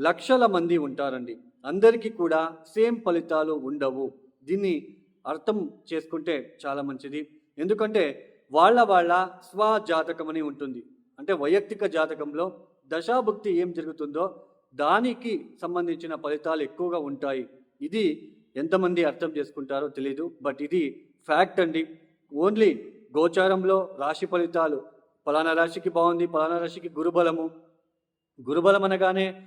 లక్షల మంది ఉంటారండి. అందరికీ కూడా సేమ్ ఫలితాలు ఉండవు. దీన్ని అర్థం చేసుకుంటే చాలా మంచిది. ఎందుకంటే వాళ్ళ వాళ్ళ స్వజాతకం అని ఉంటుంది. అంటే వైయక్తిక జాతకంలో దశాభుక్తి ఏం జరుగుతుందో దానికి సంబంధించిన ఫలితాలు ఎక్కువగా ఉంటాయి. ఇది ఎంతమంది అర్థం చేసుకుంటారో తెలీదు. బట్ ఇది ఫ్యాక్ట్ అండి. ఓన్లీ గోచారంలో రాశి ఫలితాలు. పలానా రాశికి బాగుంది పలానా రాశికి గురుబలము. గురుబలం అనగానే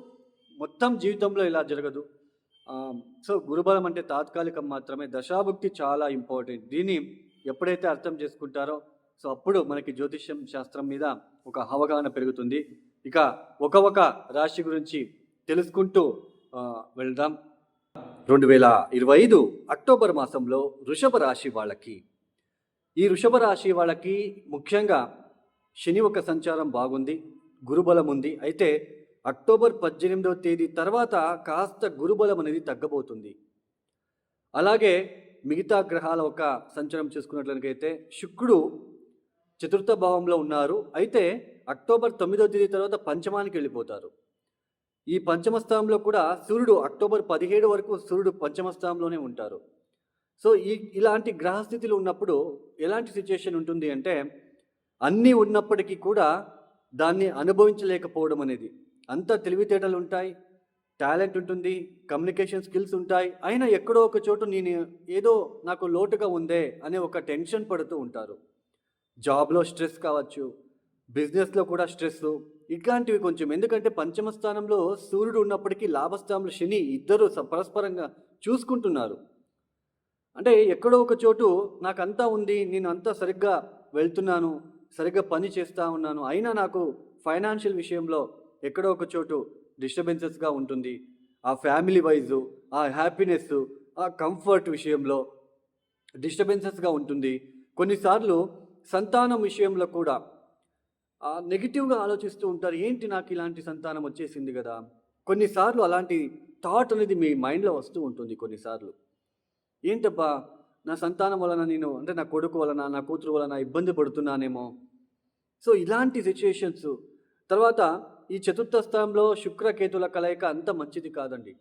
మొత్తం జీవితంలో ఇలా జరగదు. సో గురుబలం అంటే తాత్కాలికం మాత్రమే. దశాభుక్తి చాలా ఇంపార్టెంట్. దీన్ని ఎప్పుడైతే అర్థం చేసుకుంటారో సో అప్పుడు మనకి జ్యోతిష్యం శాస్త్రం మీద ఒక అవగాహన పెరుగుతుంది. ఇక ఒక ఒక రాశి గురించి తెలుసుకుంటూ వెళ్దాం. రెండు వేల ఇరవై ఐదు అక్టోబర్ మాసంలో వృషభ రాశి వాళ్ళకి. ఈ వృషభ రాశి వాళ్ళకి ముఖ్యంగా శని ఒక సంచారం బాగుంది గురుబలం ఉంది. అయితే అక్టోబర్ పద్దెనిమిదవ తేదీ తర్వాత కాస్త గురుబలం అనేది తగ్గబోతుంది. అలాగే మిగతా గ్రహాల ఒక సంచారం చూసుకున్నట్లయితే శుక్రుడు చతుర్థ భావంలో ఉన్నారు. అయితే అక్టోబర్ తొమ్మిదవ తేదీ తర్వాత పంచమానికి వెళ్ళిపోతారు. ఈ పంచమ స్థానంలో కూడా సూర్యుడు అక్టోబర్ పదిహేడు వరకు సూర్యుడు పంచమ స్థానంలోనే ఉంటారు. సో ఈ ఇలాంటి గ్రహస్థితులు ఉన్నప్పుడు ఎలాంటి సిచ్యుయేషన్ ఉంటుంది అంటే అన్నీ ఉన్నప్పటికీ కూడా దాన్ని అనుభవించలేకపోవడం అనేది. అంత తెలివితేటలు ఉంటాయి టాలెంట్ ఉంటుంది కమ్యూనికేషన్ స్కిల్స్ ఉంటాయి. అయినా ఎక్కడో ఒక చోటు నేను ఏదో నాకు లోటుగా ఉందే అనే ఒక టెన్షన్ పడుతూ ఉంటారు. జాబ్లో స్ట్రెస్ కావచ్చు బిజినెస్లో కూడా స్ట్రెస్ ఇట్లాంటివి కొంచెం. ఎందుకంటే పంచమ స్థానంలో సూర్యుడు ఉన్నప్పటికీ లాభస్థానంలో శని ఇద్దరు పరస్పరంగా చూసుకుంటున్నారు. అంటే ఎక్కడో ఒక చోటు నాకంతా ఉంది నేను అంతా సరిగ్గా వెళ్తున్నాను సరిగ్గా పని చేస్తూ ఉన్నాను. అయినా నాకు ఫైనాన్షియల్ విషయంలో ఎక్కడో ఒక చోటు డిస్టర్బెన్సెస్గా ఉంటుంది. ఆ ఫ్యామిలీ వైజు ఆ హ్యాపీనెస్ ఆ కంఫర్ట్ విషయంలో డిస్టర్బెన్సెస్గా ఉంటుంది. కొన్నిసార్లు సంతానం విషయంలో కూడా ఆ నెగిటివ్గా ఆలోచిస్తూ ఉంటారు ఏంటి నాకు ఇలాంటి సంతానం వచ్చేసింది కదా? కొన్నిసార్లు అలాంటి థాట్ అనేది మీ మైండ్లో వస్తూ ఉంటుంది కొన్నిసార్లు. ఏంటబ్బా నా సంతానం వలన నేను అంటే నా కొడుకు వలన నా కూతురు వలన ఇబ్బంది పడుతున్నానేమో. సో ఇలాంటి సిచ్యుయేషన్స్ తర్వాత ఈ చతుర్థ స్థానంలో శుక్రకేతుల కలయిక అంత మంచిది కాదండి.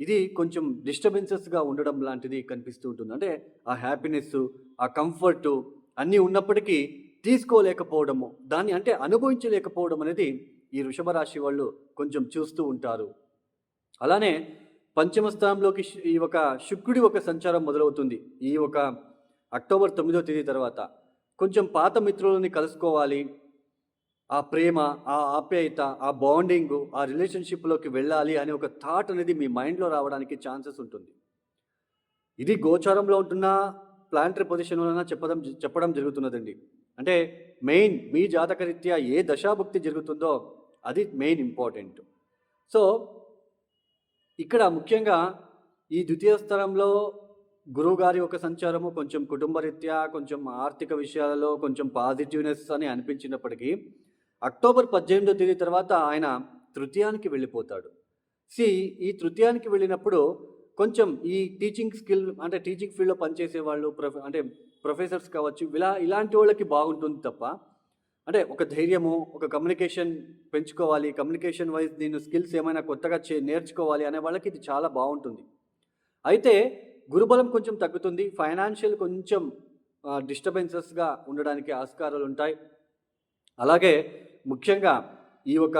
ఇది కొంచెం డిస్టర్బెన్సెస్గా ఉండడం లాంటిది కనిపిస్తూ ఉంటుంది. అంటే ఆ హ్యాపీనెస్ ఆ కంఫర్టు అన్నీ ఉన్నప్పటికీ తీసుకోలేకపోవడము దాన్ని అంటే అనుభవించలేకపోవడం అనేది ఈ వృషభ రాశి వాళ్ళు కొంచెం చూస్తూ ఉంటారు. అలానే పంచమ స్థానంలోకి ఈ ఒక శుక్రుడి ఒక సంచారం మొదలవుతుంది. ఈ ఒక అక్టోబర్ తొమ్మిదో తేదీ తర్వాత. కొంచెం పాత మిత్రులని కలుసుకోవాలి ఆ ప్రేమ ఆ ఆప్యాయత ఆ బాండింగ్ ఆ రిలేషన్షిప్లోకి వెళ్ళాలి అనే ఒక థాట్ అనేది మీ మైండ్లో రావడానికి ఛాన్సెస్ ఉంటుంది. ఇది గోచారంలో ఉంటున్న ప్లాంటరీ పొజిషన్ వలన చెప్పడం చెప్పడం జరుగుతున్నదండి. అంటే మెయిన్ మీ జాతకరీత్యా ఏ దశాభుక్తి జరుగుతుందో అది మెయిన్ ఇంపార్టెంట్ సో ఇక్కడ ముఖ్యంగా ఈ ద్వితీయ స్థలంలో గురువుగారి ఒక సంచారము కొంచెం కుటుంబరీత్యా కొంచెం ఆర్థిక విషయాలలో కొంచెం పాజిటివ్నెస్ అని అనిపించినప్పటికీ అక్టోబర్ పద్దెనిమిదో తేదీ తర్వాత ఆయన తృతీయానికి వెళ్ళిపోతాడు. సి ఈ తృతీయానికి వెళ్ళినప్పుడు కొంచెం ఈ టీచింగ్ స్కిల్ అంటే టీచింగ్ ఫీల్డ్లో పనిచేసే వాళ్ళు ప్రొఫె అంటే ప్రొఫెసర్స్ కావచ్చు ఇలా ఇలాంటి వాళ్ళకి బాగుంటుంది తప్ప అంటే ఒక ధైర్యము ఒక కమ్యూనికేషన్ పెంచుకోవాలి కమ్యూనికేషన్ వైజ్ నేను స్కిల్స్ ఏమైనా కొత్తగా చే నేర్చుకోవాలి అనే వాళ్ళకి ఇది చాలా బాగుంటుంది. అయితే గురుబలం కొంచెం తగ్గుతుంది ఫైనాన్షియల్ కొంచెం డిస్టర్బెన్సెస్గా ఉండడానికి ఆస్కారాలు ఉంటాయి అలాగే ముఖ్యంగా ఈ ఒక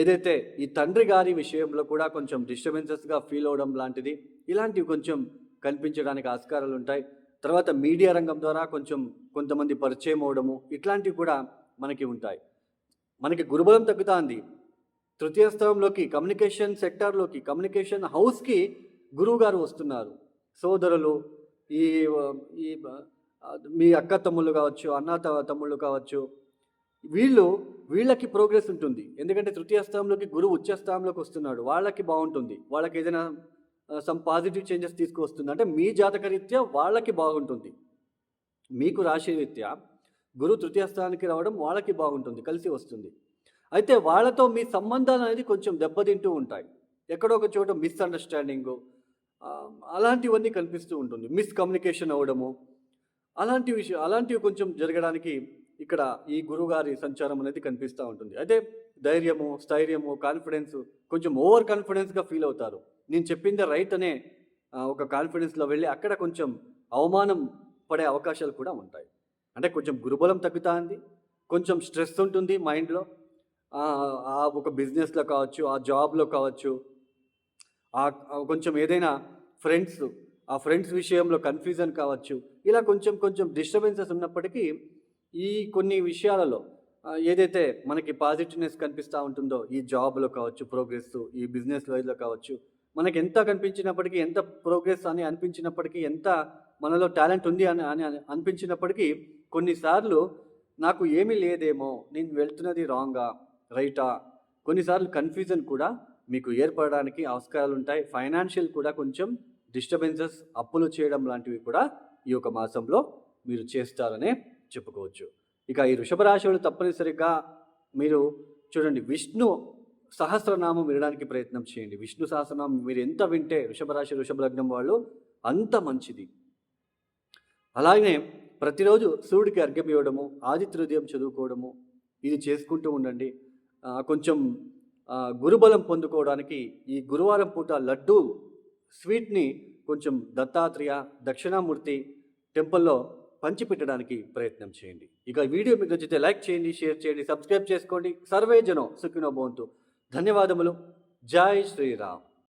ఏదైతే ఈ తండ్రి గారి విషయంలో కూడా కొంచెం డిస్టర్బెన్సెస్గా ఫీల్ అవడం లాంటిది ఇలాంటివి కొంచెం కనిపించడానికి ఆస్కారాలు ఉంటాయి. తర్వాత మీడియా రంగం ద్వారా కొంచెం కొంతమంది పరిచయం అవడము ఇట్లాంటివి కూడా మనకి ఉంటాయి. మనకి గురుబలం తగ్గుతుంది. తృతీయ స్థలంలోకి కమ్యూనికేషన్ సెక్టార్లోకి కమ్యూనికేషన్ హౌస్కి గురువు గారు వస్తున్నారు. సోదరులు ఈ ఈ మీ అక్క తమ్ముళ్ళు కావచ్చు అన్న తమ్ముళ్ళు కావచ్చు వీళ్ళు వీళ్ళకి ప్రోగ్రెస్ ఉంటుంది. ఎందుకంటే తృతీయ స్థానంలోకి గురువు ఉచ్చ స్థానంలోకి వస్తున్నాడు. వాళ్ళకి బాగుంటుంది. వాళ్ళకి ఏదైనా సమ్ పాజిటివ్ చేంజెస్ తీసుకువస్తుంది. అంటే మీ జాతకరీత్యా వాళ్ళకి బాగుంటుంది. మీకు రాశి రీత్యా గురు తృతీయ స్థానానికి రావడం వాళ్ళకి బాగుంటుంది. కలిసి వస్తుంది. అయితే వాళ్ళతో మీ సంబంధాలు అనేది కొంచెం దెబ్బతింటూ ఉంటాయి. ఎక్కడో ఒక చోట మిస్అండర్స్టాండింగ్ అలాంటివన్నీ కనిపిస్తూ ఉంటుంది. మిస్కమ్యూనికేషన్ అవ్వడము అలాంటి విషయం అలాంటివి కొంచెం జరగడానికి ఇక్కడ ఈ గురువుగారి సంచారం అనేది కనిపిస్తూ ఉంటుంది. అయితే ధైర్యము స్థైర్యము కాన్ఫిడెన్స్ కొంచెం ఓవర్ కాన్ఫిడెన్స్గా ఫీల్ అవుతారు. నేను చెప్పింది రైట్ అనే ఒక కాన్ఫిడెన్స్లో వెళ్ళి అక్కడ కొంచెం అవమానం పడే అవకాశాలు కూడా ఉంటాయి. అంటే కొంచెం గురుబలం తగ్గుతుంది కొంచెం స్ట్రెస్ ఉంటుంది మైండ్లో ఆ ఒక బిజినెస్లో కావచ్చు ఆ జాబ్లో కావచ్చు ఆ ఆ కొంచెం ఏదైనా ఫ్రెండ్స్ ఆ ఫ్రెండ్స్ విషయంలో కన్ఫ్యూజన్ కావచ్చు ఇలా కొంచెం కొంచెం డిస్టర్బెన్సెస్ ఉన్నప్పటికీ ఈ కొన్ని విషయాలలో ఏదైతే మనకి పాజిటివ్నెస్ కనిపిస్తూ ఉంటుందో ఈ జాబ్లో కావచ్చు ప్రోగ్రెస్ ఈ బిజినెస్ వైజ్లో కావచ్చు మనకి ఎంత కనిపించినప్పటికీ ఎంత ప్రోగ్రెస్ అని అనిపించినప్పటికీ ఎంత మనలో టాలెంట్ ఉంది అని అని అని అనిపించినప్పటికీ కొన్నిసార్లు నాకు ఏమీ లేదేమో నేను వెళ్తున్నది రాంగా రైటా కొన్నిసార్లు కన్ఫ్యూజన్ కూడా మీకు ఏర్పడడానికి ఆస్కారాలు ఉంటాయి. ఫైనాన్షియల్ కూడా కొంచెం డిస్టర్బెన్సెస్ అప్పులు చేయడం లాంటివి కూడా ఈ యొక్క మాసంలో మీరు చేస్తారనే చెప్పుకోవచ్చు. ఇక ఈ వృషభ రాశులు తప్పనిసరిగా మీరు చూడండి విష్ణు సహస్రనామం వినడానికి ప్రయత్నం చేయండి. విష్ణు సహస్రనామం మీరు ఎంత వింటే వృషభ రాశి వృషభ లగ్నం వాళ్ళు అంత మంచిది. అలాగే ప్రతిరోజు సూర్యుడికి అర్ఘ్యం ఇవ్వడము ఆదిత్య హృదయం చదువుకోవడము ఇది చేసుకుంటూ ఉండండి. కొంచెం గురుబలం పొందుకోవడానికి ఈ గురువారం పూట లడ్డు స్వీట్ని కొంచెం దత్తాత్రేయ దక్షిణామూర్తి టెంపుల్లో పంచిపెట్టడానికి ప్రయత్నం చేయండి. ఇక వీడియో మీకు నచ్చితే లైక్ చేయండి షేర్ చేయండి సబ్స్క్రైబ్ చేసుకోండి. సర్వే జనం సుఖినో భవంతు. ధన్యవాదములు. జై శ్రీరామ్.